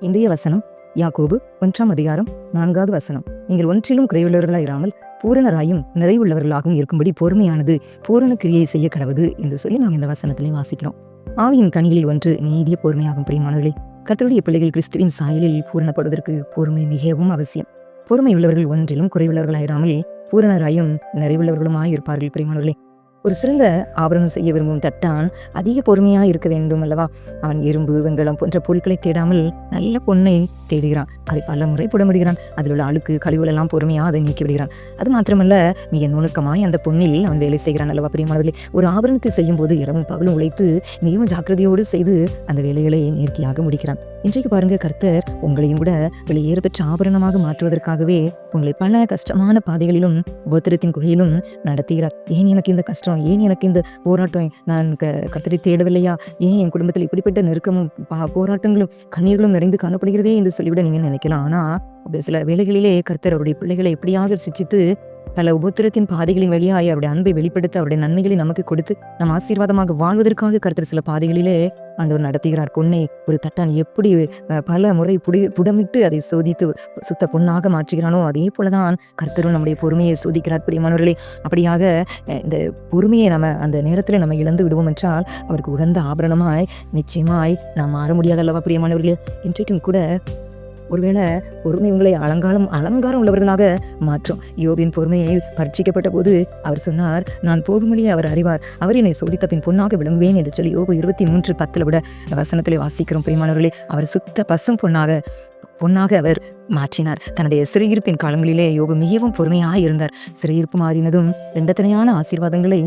இன்றைய வசனம் யாக்கோபு ஒன்றாம் அதிகாரம் நான்காவது வசனம். நீங்கள் ஒன்றிலும் குறைவுள்ளவர்களாய் இராமல் பூரணராயும் நிறைவுள்ளவர்களாகவும் இருக்கும்படி பொறுமையானது பூரண கிரியை செய்ய கடவுது என்று சொல்லி நாம் இந்த வசனத்திலே வாசிக்கிறோம். ஆவியின் கனிகளில் ஒன்று நீடிய பொறுமையாகும் பிரியமானவர்களே கத்தருடைய பிள்ளைகள் கிறிஸ்துவின் சாயலில் பூரணப்படுவதற்கு பொறுமை மிகவும் அவசியம். பொறுமை உள்ளவர்கள் ஒன்றிலும் குறைவுள்ளவர்களாயிராமல் பூரணராயும் நிறைவுள்ளவர்களுமாய் இருப்பார்கள் பிரியமானவர்களே. ஒரு சிறந்த ஆபரணம் செய்ய விரும்பும் தட்டான் அதிக பொறுமையா இருக்க வேண்டும் அல்லவா? அவன் இரும்பு வெங்கலம் போன்ற பொருட்களை தேடாமல் நல்ல பொண்ணை தேடுகிறான். அதை பல முறை புடமிடுகிறான். அதில் உள்ள அழுக்கு கழிவுகள் எல்லாம் பொறுமையா அதை நீக்கி விடுகிறான். அது மாத்திரமல்ல மிக நுணுக்கமாய் அந்த பொண்ணில் அவன் வேலை செய்கிறான் அல்லவா பிரியமானவர்களே? ஒரு ஆபரணத்தை செய்யும் போது இரவும் பகலும் உழைத்து மிகவும் ஜாக்கிரதையோடு செய்து அந்த வேலைகளை நேர்த்தியாக முடிக்கிறான். இன்றைக்கு பாருங்க கர்த்தர் உங்களையும் கூட வெளியேற பெற்ற ஆபரணமாக மாற்றுவதற்காகவே உங்களை பல கஷ்டமான பாதைகளிலும் உபத்திரத்தின் குகையிலும் நடத்துகிறார். ஏன் எனக்கு இந்த கஷ்டம்? ஏன் எனக்கு இந்த போராட்டம் நான் க கர்த்தரை தேடவில்லையா? ஏன் என் குடும்பத்தில் இப்படிப்பட்ட நெருக்கமும் பா- போராட்டங்களும் கண்ணீர்களும் நிறைந்து காணப்படுகிறதே என்று சொல்லிவிட நீங்க நினைக்கலாம். ஆனால் அப்படி சில வேலைகளிலே கர்த்தர் அவருடைய பிள்ளைகளை எப்படியாக சிச்சித்து பல உபத்திரத்தின் பாதைகளின் வழியாய் அவருடைய அன்பை வெளிப்படுத்த அவருடைய நன்மைகளை நமக்கு கொடுத்து நம் ஆசீர்வாதமாக வாழ்வதற்காக கர்த்தர் சில பாதைகளிலே ஆண்டவர் நடத்துகிறார். பொன்னை ஒரு தட்டான் எப்படி பல முறை புடி புடமிட்டு அதை சோதித்து சுத்த பொண்ணாக மாற்றுகிறானோ அதே போலதான் கர்த்தரும் நம்முடைய பொறுமையை சோதிக்கிறார். பிரியமானவர்களே அப்படியாக இந்த பொறுமையை நம்ம அந்த நேரத்தில் நம்ம இழந்து விடுவோம் என்றால் அவருக்கு உகந்த ஆபரணமாய் நிச்சயமாய் நாம் மாற முடியாதல்லவா? பிரியமானவர்களே இன்றைக்கும் கூட ஒருவேளை பொறுமை உங்களை அலங்காரம் அலங்காரம் உள்ளவர்களாக மாற்றும். யோபின் பொறுமையை பரீட்சிக்கப்பட்ட போது அவர் சொன்னார் நான் போகும்படியே அவர் அறிவார். அவர் என்னை சோதித்த பின் பொண்ணாக விளங்குவேன் என்று சொல்லி யோபு இருபத்தி மூன்று பத்தில் விட வசனத்திலே வாசிக்கிறோம் பிரிமானவர்களே அவர் சுத்த பசும் பொன்னாக பொன்னாக அவர் மாற்றினார். தன்னுடைய சிறையிருப்பின் காலங்களிலே யோபு மிகவும் பொறுமையாக இருந்தார். சிறையிருப்பு மாறினதும் ரெண்டத்தனையான ஆசீர்வாதங்களை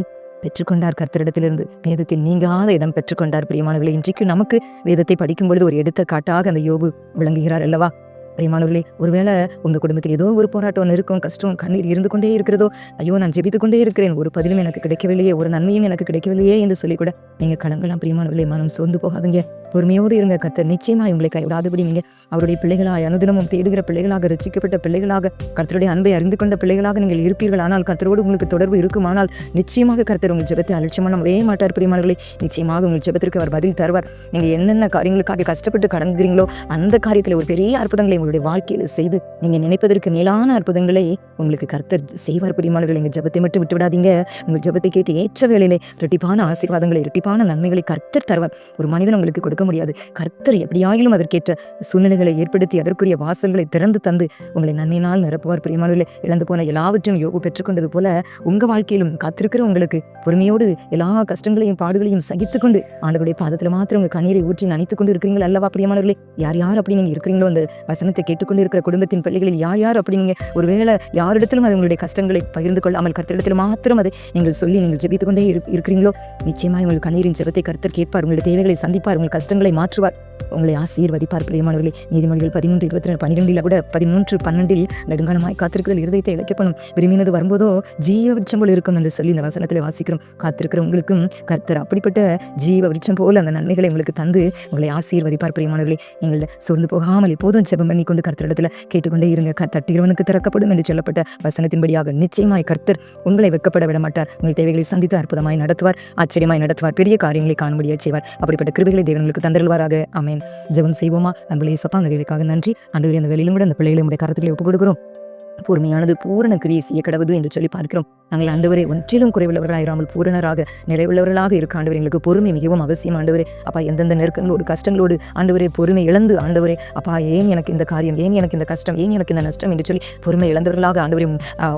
பெற்றுக்கொண்டார் கர்த்தரிடத்திலிருந்து. வேதத்தில் நீங்காத இடம் பெற்றுக்கொண்டார் பிரியமானவர்களே இன்றைக்கு நமக்கு வேதத்தை படிக்கும் பொழுது ஒரு எடுத்துக்காட்டாக அந்த யோபு விளங்குகிறார் அல்லவா? பிரியமானவர்களே ஒருவேளை உங்க குடும்பத்தில் ஏதோ ஒரு போராட்டம் ஒன்று இருக்கும் கஷ்டம் கண்ணீர் இருந்து கொண்டே இருக்கிறதோ ஐயோ நான் ஜெபித்துக் கொண்டே இருக்கிறேன் ஒரு பதிலும் எனக்கு கிடைக்கவில்லையே ஒரு நன்மையும் எனக்கு கிடைக்கவில்லையே என்று சொல்லி கூட நீங்க கலங்கலாம் பிரியமானவர்களே மனம் சோர்ந்து போகாதீங்க. பொறுமையோடு இருங்க கர்த்தர். நிச்சயமா உங்களை கைவிடாதபடி நீங்கள் அவருடைய பிள்ளைகளாக அனுதினமும் தேடுகிற பிள்ளைகளாக ரசிக்கப்பட்ட பிள்ளைகளாக கர்த்தருடைய அன்பை அறிந்து கொண்ட பிள்ளைகளாக நீங்கள் இருப்பீர்கள். ஆனால் கர்த்தரோடு உங்களுக்கு தொடர்பு இருக்குமானால் நிச்சயமாக கர்த்தர் உங்கள் ஜெபத்தை அலட்சியமான நம்பவே மாட்டார் பிரியமானவர்களே. நிச்சயமாக உங்கள் ஜெபத்திற்கு அவர் பதில் தருவார். நீங்கள் என்னென்ன காரியங்களுக்காக கஷ்டப்பட்டு கடங்குறீங்களோ அந்த காரியத்தில் ஒரு பெரிய அற்புதங்களை உங்களுடைய வாழ்க்கையில் செய்து நீங்கள் நினைப்பதற்கு மேலான அற்புதங்களை உங்களுக்கு கர்த்தர் செய்வார் பிரியமானவர்கள். எங்கள் ஜெபத்தை மட்டும் விட்டு விடாதீங்க உங்கள் ஜெபத்தை கேட்டு ஏற்ற வேலையிலே இரட்டிப்பான ஆசீர்வாதங்களை இரட்டிப்பான நன்மைகளை கர்த்தர் தருவார். ஒரு மனிதன் உங்களுக்கு கொடுக்க முடியாது. கர்த்தர் எப்படியாயிலும் அதற்கேற்ற சூழ்நிலைகளை ஏற்படுத்தி அதற்குரிய வாசல்களை திறந்து தந்து உங்களை நன்மையினால் நிரப்புவார். பிரியமானவர்களே இழந்து போன எல்லாவற்றையும் யோகு பெற்றுக்கொண்டது போல உங்க வாழ்க்கையிலும் காத்திருக்கிற உங்களுக்கு பொறுமையோடு எல்லா கஷ்டங்களையும் பாடுகளையும் சகித்துக்கொண்டு ஆண்டவருடைய பாதத்தில் மாத்திரம் உங்க கண்ணீரை ஊற்றி நனைத்துக் கொண்டு இருக்கிறீங்களா அல்லவா? பிரியமானவர்களே யார் யார் அப்படி நீங்க இருக்கிறீங்களோ? அந்த வசனத்தை கேட்டுக்கொண்டு இருக்கிற குடும்பத்தின் பிள்ளைகளில் யார் யார் அப்படி நீங்கள் ஒருவேளை யாரிடத்திலும் அது உங்களுடைய கஷ்டங்களை பகிர்ந்து கொள்ளாமல் கர்த்தரிடத்தில் மாத்திரம் அதை நீங்கள் சொல்லி நீங்கள் ஜெபித்துக் கொண்டே இருக்கிறீங்களோ? நிச்சயமாக உங்கள் கண்ணீரின் ஜெபத்தை கர்த்தர் கேட்பார். உங்களுடைய தேவைகளை சந்திப்பார். உங்கள் கஷ்டங்களை மாற்றுவார். உங்களை ஆசீர்வதிப்பார் பிரியமானவர்களே. நீதிமொழிகள் பதிமூன்று இருபத்தி ரெண்டு பன்னிரெண்டில் கூட பதிமூன்று பன்னெண்டில் நெடுங்காலமாய் காத்திருக்கிறதில் இருதயத்தை இழைக்கப்படும். விரும்பினது வரும்போதோ ஜீவ விருட்சம் போல இருக்கும் என்று சொல்லி இந்த வசனத்தில் வாசிக்கிறோம். காத்திருக்கிற உங்களுக்கும் கர்த்தர் அப்படிப்பட்ட ஜீவ விருட்சம் போல அந்த நன்மைகளை உங்களுக்கு தந்து உங்களை ஆசீர்வதிப்பார் பிரியமானவர்களே. நீங்கள் சோர்ந்து போகாமல் எப்போதும் ஜெபம் பண்ணி கொண்டு கர்த்தரிடத்தில் கேட்டுக்கொண்டே இருங்க. க- தட்டுகிறவனுக்கு திறக்கப்படும் என்று சொல்லப்பட்ட வசனத்தின்படியாக நிச்சயமாய் கர்த்தர் உங்களை வெக்கப்பட விட மாட்டார் உங்கள் தேவைகளை சந்தித்து அற்புதமாய் நடத்துவார் ஆச்சரியமாய் நடத்துவார் பெரிய காரியங்களை காணும்படியாக செய்வார். அப்படிப்பட்ட கிருபிகளை தேவங்களுக்கு தேவனுக்கு தந்தருள்வாராக. ஆமென். ஜெபம் செய்வோமா? அன்பளே சப்பா அந்த வேலைக்காக நன்றி. அன்று அந்த வேலையிலும் கூட அந்த பிள்ளைகளை உடைய கருத்துக்களை ஒப்புக் கொடுக்கிறோம் பொறுமையானது பூரண கிரியை செய்ய கடவுது என்று சொல்லி பார்க்கிறோம். நாங்கள் ஆண்டவரே ஒன்றிலும் குறைவுள்ளவர்களாயிராமல் பூரணராக நிறைவுள்ளவர்களாக இருக்க ஆண்டவர் எங்களுக்கு பொறுமை மிகவும் அவசியம் ஆண்டவரே. அப்பா எந்தெந்த நெருக்கங்களோடு கஷ்டங்களோடு ஆண்டவரே பொறுமை இழந்து ஆண்டவரே அப்பா ஏன் எனக்கு இந்த காரியம் ஏன் எனக்கு இந்த கஷ்டம் ஏன் எனக்கு இந்த நஷ்டம் என்று சொல்லி பொறுமை இழந்தவர்களாக ஆண்டவரே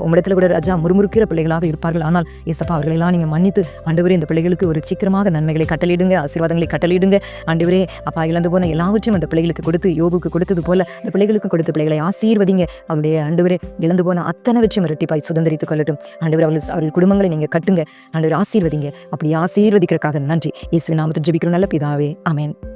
உம்மிடத்தில் கூட ராஜா முறுமுறுக்கிற பிள்ளைகளாக இருப்பார்கள். ஆனால் ஏசப்பா அவர்களெல்லாம் நீங்கள் மன்னித்து ஆண்டவரே இந்த பிள்ளைகளுக்கு ஒரு சீக்கிரமாக நன்மைகளை கட்டளையிடுங்க ஆசீர்வாதங்களை கட்டளையிடுங்க. ஆண்டவரே அப்பா இழந்து போன எல்லாவற்றையும் அந்த பிள்ளைகளுக்கு கொடுத்து யோபுக்கு கொடுத்தது போல இந்த பிள்ளைகளுக்கு கொடுத்த பிள்ளைகளை ஆசீர்வதிங்க. அவருடைய ஆண்டவரே இழந்து போன அத்தனை வச்சு இரட்டிப்பாய் சுதந்திரித்துக் கொள்ளட்டும். ஆண்டவர் அவள் அவள் குடும்பங்களை நீங்க கட்டுங்க. ஆண்டவர் ஆசீர்வதிங்க. அப்படி ஆசீர்வதிக்கிறதுக்காக நன்றி. இயேசு நாமத்தை ஜபிக்கிறோம். நல்ல பிதாவே. அமேன்